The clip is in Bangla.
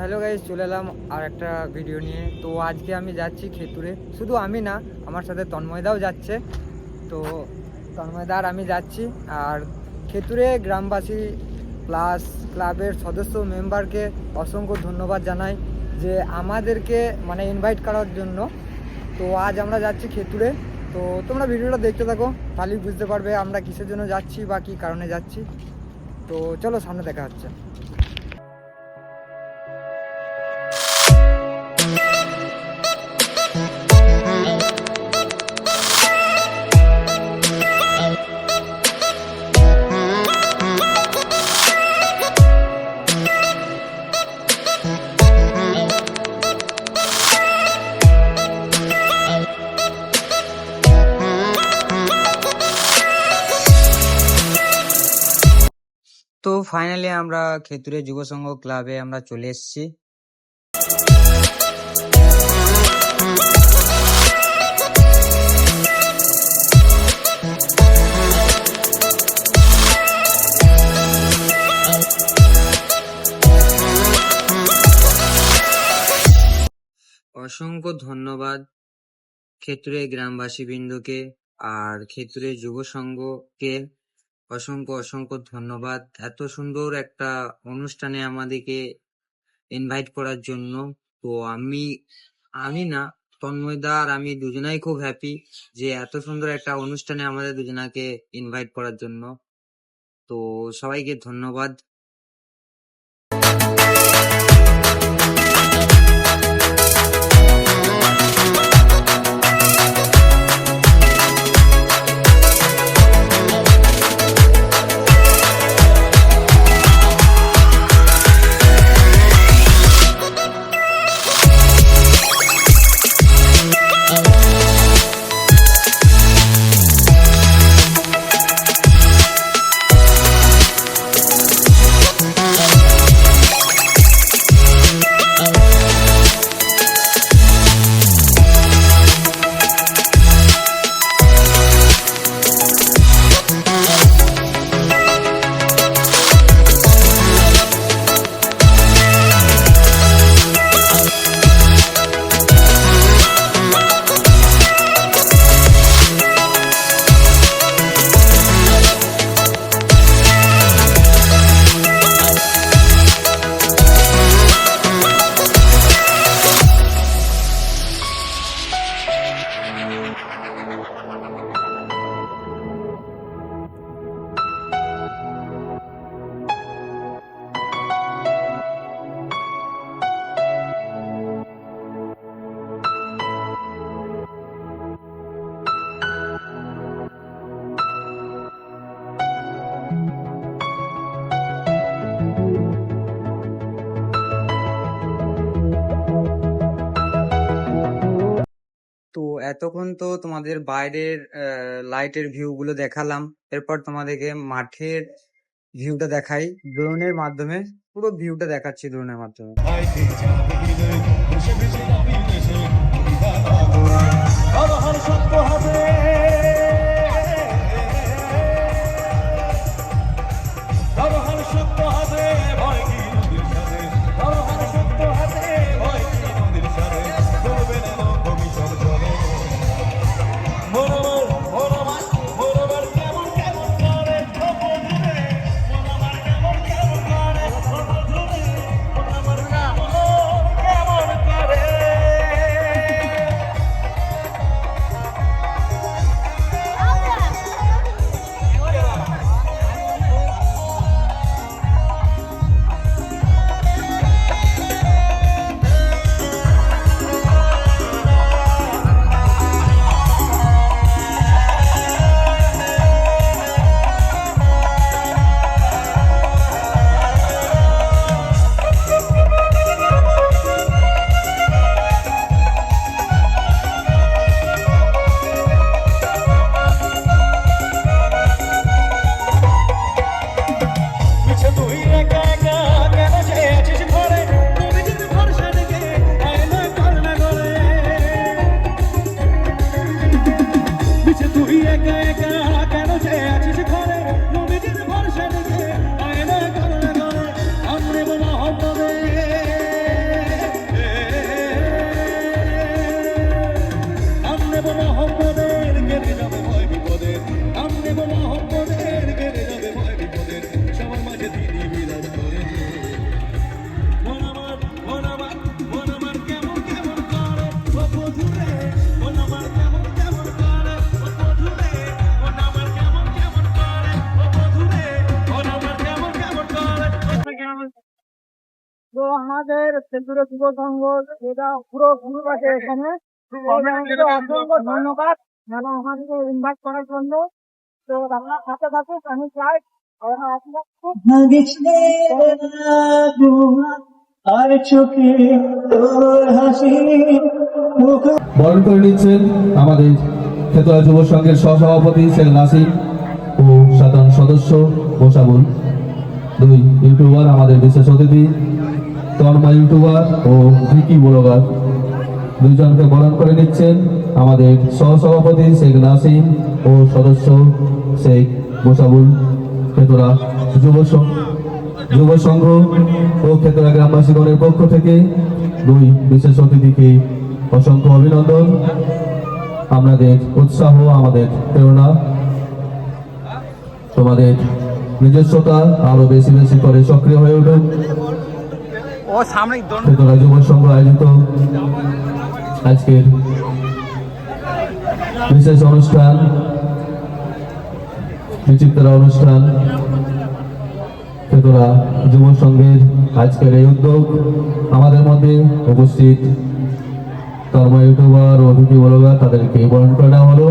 হ্যালো গাইজ চলে এলাম আর একটা ভিডিও নিয়ে। তো আজকে আমি যাচ্ছি খেতুরে। শুধু আমি না, আমার সাথে তন্ময়দাও যাচ্ছে। তো তন্ময়দা আর আমি যাচ্ছি। আর খেতুরে গ্রামবাসী প্লাস ক্লাবের সদস্য মেম্বারকে অসংখ্য ধন্যবাদ জানাই যে আমাদেরকে মানে ইনভাইট করার জন্য। তো আজ আমরা যাচ্ছি খেতুরে। তো তোমরা ভিডিওটা দেখতে থাকো, তাহলেই বুঝতে পারবে আমরা কিসের জন্য যাচ্ছি বা কী কারণে যাচ্ছি। তো চলো সামনে দেখা হচ্ছে। তো ফাইনালি আমরা খেতুরে যুব সংঘ ক্লাবে আমরা চলে এসেছি। অসংখ্য ধন্যবাদ ক্ষেত্রে গ্রামবাসী বৃন্দকে আর ক্ষেত্রে যুব সংঘকে অসংখ্য অসংখ্য ধন্যবাদ। এত সুন্দর একটা অনুষ্ঠানে আমাদেরকে ইনভাইট করার জন্য। তো আমি আমি না তন্ময়দা আর আমি দুজনাই খুব হ্যাপি যে এত সুন্দর একটা অনুষ্ঠানে আমাদের দুজনাকে ইনভাইট করার জন্য। তো সবাইকে ধন্যবাদ। তো এতক্ষণ তো তোমাদের বাইরের লাইটের ভিউ গুলো দেখালাম। এরপর তোমাদেরকে মাঠের ভিউটা দেখাই। ড্রোনের মাধ্যমে, পুরো ভিউটা দেখাচ্ছি ড্রোনের মাধ্যমে। হবে। আমাদের সেতুরে যুব সংঘ যেটা পুরো গ্রুপ আছে এখানে অসংখ্য ধন্যবাদ। এবং আমাদেরকে ইনভাইট করার জন্য। তো আপনার সাথে থাকুক আমি চাই আপনার আর চোখে হাসি বরণ করে নিচ্ছেন আমাদের খেতোয়া যুব সংঘের সহসভাপতি শেখ নাসিম ও সাধারণ সদস্য মোসাবুল দুই ইউটিউবার আমাদের বিশেষ অতিথি। তন্মা ইউটিউবার ও ভিকি ব্লগার দুইজনকে বরণ করে নিচ্ছেন আমাদের সহসভাপতি শেখ নাসিম ও সদস্য শেখ মোসাবুল খেতোরা যুব যুব সংঘ ও খেতোরা গ্রামবাসীগণের পক্ষ থেকে দুই বিশেষ অতিথিকে অসংখ্য অভিনন্দন। আপনাদের উৎসাহ, আমাদের প্রেরণা। তোমাদের নিজস্বতা আরও বেশি বেশি করে সক্রিয় হয়ে উঠুক। ও সামনে যুব সংঘ আয়োজিত আজকের বিশেষ অনুষ্ঠান, বিচিত্রা অনুষ্ঠান। খেতোরা যুব সংঘের আজকের এই উদ্যোগ আমাদের মধ্যে উপস্থিত। কর্ম ইউটিউবার ও ভিডিও তাদেরকে বরণ করে হলো।